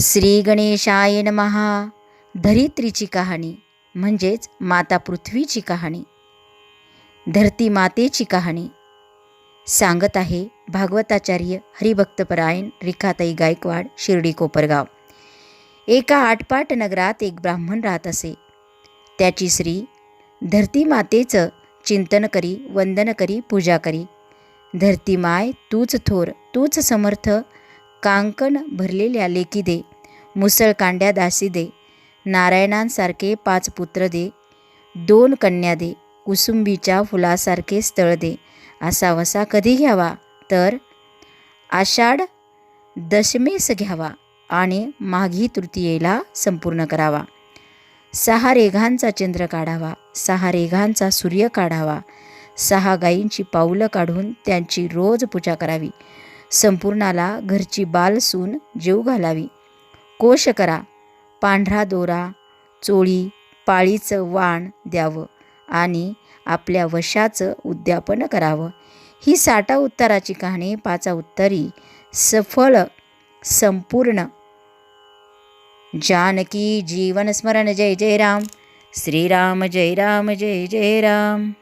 श्री गणेशाय महा धरित्रीची कहाणी म्हणजेच माता पृथ्वीची कहाणी. धरती मातेची कहाणी. सांगत आहे भागवताचार्य हरिभक्तपरायण रिखाताई गायकवाड शिर्डी कोपरगाव. एका आटपाट नगरात एक ब्राह्मण राहत असे. त्याची श्री धरती मातेचं चिंतन करी वंदन करी पूजा करी. धरती माय तूच थोर तूच समर्थ कांकण भरलेल्या लेकी दे मुसळकांड्या दासी दे नारायणांसारखे पाच पुत्र दे दोन कन्या दे कुसुंबीच्या फुलासारखे स्थळ दे असा वसा कधी घ्यावा? तर आषाढ दशमेस घ्यावा आणि माघी तृतीयेला संपूर्ण करावा. सहा रेघांचा चंद्र काढावा सहा रेघांचा सूर्य काढावा सहा गायींची पाऊलं काढून त्यांची रोज पूजा करावी. संपूर्णाला घरची बालसून जीव घालावी. कोश करा. पांढरा दोरा चोळी पाळीचं वाण द्यावं आणि आपल्या वशाचं उद्यापन करावं. ही साठा उत्तराची कहाणी पाचा उत्तरी सफळ संपूर्ण. जानकी जीवन स्मरण जय जय राम. श्रीराम जय राम जय जय राम.